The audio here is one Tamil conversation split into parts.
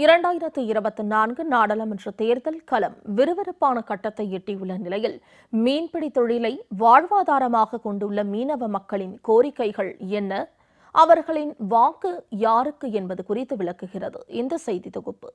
இரண்டாயிரத்து இருபத்தி நான்கு நாடாளுமன்ற தேர்தல் களம் விறுவிறுப்பான கட்டத்தை எட்டியுள்ள நிலையில் மீன்பிடி தொழிலை வாழ்வாதாரமாக கொண்டுள்ள மீனவ மக்களின் கோரிக்கைகள் என்ன? அவர்களின் வாக்கு யாருக்கு என்பது குறித்து விளக்குகிறது. இந்த செய்தி தொகுப்பு.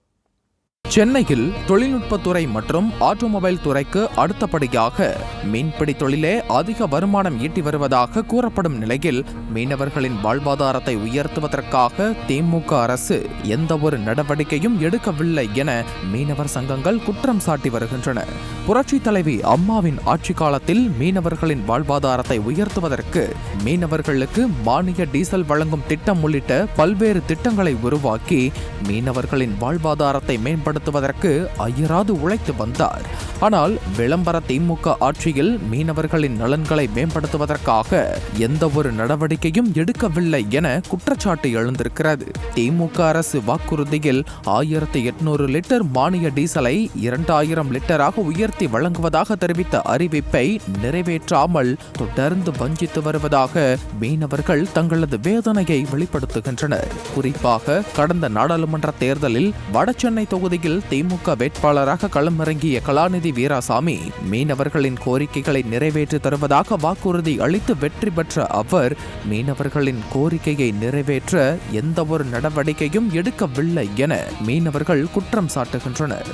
சென்னையில் தொழில்நுட்பத்துறை மற்றும் ஆட்டோமொபைல் துறைக்கு அடுத்தபடியாக மீன்பிடி தொழிலே அதிக வருமானம் ஈட்டி வருவதாக கூறப்படும் நிலையில் மீனவர்களின் வாழ்வாதாரத்தை உயர்த்துவதற்காக திமுக அரசு எந்த ஒரு நடவடிக்கையும் எடுக்கவில்லை என மீனவர் சங்கங்கள் குற்றம் சாட்டி வருகின்றன. புரட்சி தலைவி அம்மாவின் ஆட்சி காலத்தில் மீனவர்களின் வாழ்வாதாரத்தை உயர்த்துவதற்கு மீனவர்களுக்கு மானிய டீசல் வழங்கும் திட்டம் உள்ளிட்ட பல்வேறு திட்டங்களை உருவாக்கி மீனவர்களின் வாழ்வாதாரத்தை மேம்படுத்த நடத்துவதற்கு அயராது உழைத்து வந்தார். ஆனால் விளம்பர திமுக ஆட்சியில் மீனவர்களின் நலன்களை மேம்படுத்துவதற்காக எந்த ஒரு நடவடிக்கையும் எடுக்கவில்லை என குற்றச்சாட்டு எழுந்திருக்கிறது. திமுக அரசு வாக்குறுதியில் ஆயிரத்தி எட்நூறு லிட்டர் மானிய டீசலை இரண்டாயிரம் லிட்டராக உயர்த்தி வழங்குவதாக தெரிவித்த அறிவிப்பை நிறைவேற்றாமல் தொடர்ந்து வஞ்சித்து வருவதாக மீனவர்கள் தங்களது வேதனையை வெளிப்படுத்துகின்றனர். குறிப்பாக கடந்த நாடாளுமன்ற தேர்தலில் வடசென்னை தொகுதியில் திமுக வேட்பாளராக களமிறங்கிய கலாநிதி வீராசாமி மீனவர்களின் கோரிக்கைகளை நிறைவேற்றி தருவதாக வாக்குறுதி அளித்து வெற்றி பெற்ற அவர் மீனவர்களின் கோரிக்கையை நிறைவேற்ற எந்த ஒரு நடவடிக்கையும் எடுக்கவில்லை என மீனவர்கள் குற்றம் சாட்டுகின்றனர்.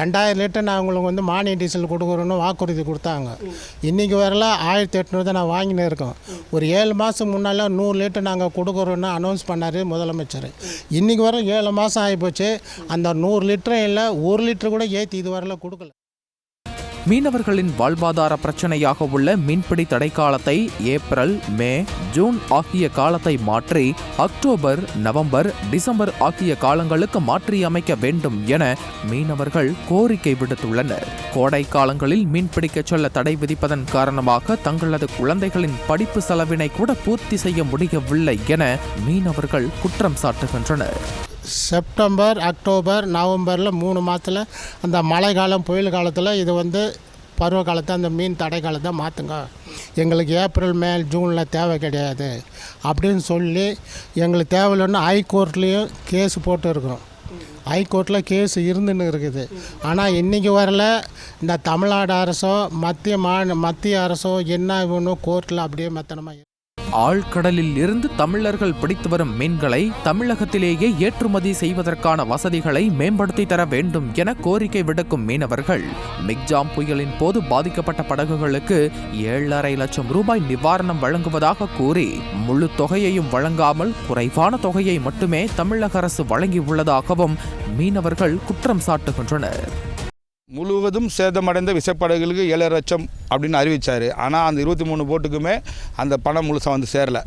ரெண்டாயிரம் லிட்டர் நான் உங்களுக்கு வந்து மானிய டீசல் கொடுக்குறோன்னு வாக்குறுதி கொடுத்தாங்க. இன்றைக்கி வரல ஆயிரத்தி எட்நூறு தான் நான் வாங்கினே இருக்கோம் ஒரு ஏழு மாதம் முன்னால் நூறு லிட்டர் நாங்கள் கொடுக்குறோன்னு அனௌன்ஸ் பண்ணார் முதலமைச்சர். இன்றைக்கி வர ஏழு மாதம் ஆகிப்போச்சு. அந்த நூறு லிட்டர் இல்லை ஒரு லிட்டர் கூட ஏற்றி இதுவரையில் கொடுக்கல. மீனவர்களின் வாழ்வாதார பிரச்சனையாக உள்ள மீன்பிடி தடை காலத்தை ஏப்ரல் மே ஜூன் ஆகிய காலத்தை மாற்றி அக்டோபர் நவம்பர் டிசம்பர் ஆகிய காலங்களுக்கு மாற்றியமைக்க வேண்டும் என மீனவர்கள் கோரிக்கை விடுத்துள்ளனர். கோடை காலங்களில் மீன்பிடிக்கச் செல்ல தடை விதிப்பதன் காரணமாக தங்களது குழந்தைகளின் படிப்பு செலவினை கூட பூர்த்தி செய்ய முடியவில்லை என மீனவர்கள் குற்றம் சாட்டுகின்றனர். செப்டம்பர் அக்டோபர் நவம்பரில் மூணு மாதத்தில் அந்த மழை காலம் புயல் காலத்தில் இது வந்து பருவ காலத்தை அந்த மீன் தடை காலத்தை மாற்றுங்க எங்களுக்கு ஏப்ரல் மே ஜூனில் தேவை கிடையாது. அப்படின்னு சொல்லி எங்களுக்கு தேவையில்லைன்னு ஹைகோர்ட்லேயும் கேஸ் போட்டுருக்கோம் ஹைகோர்ட்டில் கேஸ் இருந்துன்னு இருக்குது. ஆனால் இன்றைக்கி வரல இந்த தமிழ்நாடு அரசோ மத்திய மா மத்திய அரசோ என்ன வேணும் கோர்ட்டில் அப்படியே மெத்தனமாக ஆழ்கடலில் இருந்து தமிழர்கள் பிடித்து வரும் மீன்களை தமிழகத்திலேயே ஏற்றுமதி செய்வதற்கான வசதிகளை மேம்படுத்தி தர வேண்டும் என கோரிக்கை விடுக்கும் மீனவர்கள். மிக்ஜாம் புயலின் போது பாதிக்கப்பட்ட படகுகளுக்கு ஏழரை லட்சம் ரூபாய் நிவாரணம் வழங்குவதாக கூறி முழு தொகையையும் வழங்காமல் குறைவான தொகையை மட்டுமே தமிழக அரசு வழங்கியுள்ளதாகவும் மீனவர்கள் குற்றம் சாட்டுகின்றனர். முழுவதும் சேதமடைந்த விசைப்படகுகளுக்கு ஏழரை லட்சம் அப்படின்னு அறிவித்தார் ஆனால் அந்த இருபத்தி மூணு போட்டுக்குமே அந்த பணம் முழுசாக வந்து சேரல.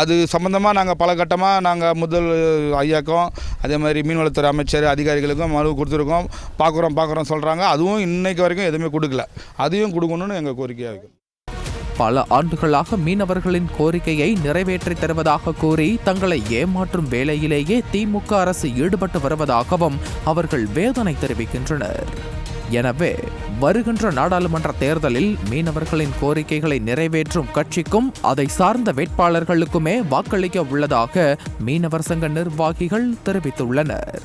அது சம்மந்தமாக நாங்கள் பல கட்டமாக நாங்கள் முதல் ஐயாக்கும் அதே மாதிரி மீன்வளத்துறை அமைச்சர் அதிகாரிகளுக்கும் மனு கொடுத்துருக்கோம். பார்க்குறோம் பார்க்குறோம் சொல்கிறாங்க அதுவும் இன்னைக்கு வரைக்கும் எதுவுமே கொடுக்கல. அதையும் கொடுக்கணும்னு எங்கள் கோரிக்கையாக இருக்குது பல ஆண்டுகளாக மீனவர்களின் கோரிக்கையை நிறைவேற்றி தருவதாக கூறி தங்களை ஏமாற்றும் வேலையிலேயே திமுக அரசு ஈடுபட்டு வருவதாகவும் அவர்கள் வேதனை தெரிவிக்கின்றனர். எனவே வருகின்ற நாடாளுமன்ற தேர்தலில் மீனவர்களின் கோரிக்கைகளை நிறைவேற்றும் கட்சிக்கும் அதை சார்ந்த வேட்பாளர்களுக்குமே வாக்களிக்க உள்ளதாக மீனவர் சங்க நிர்வாகிகள் தெரிவித்துள்ளனர்.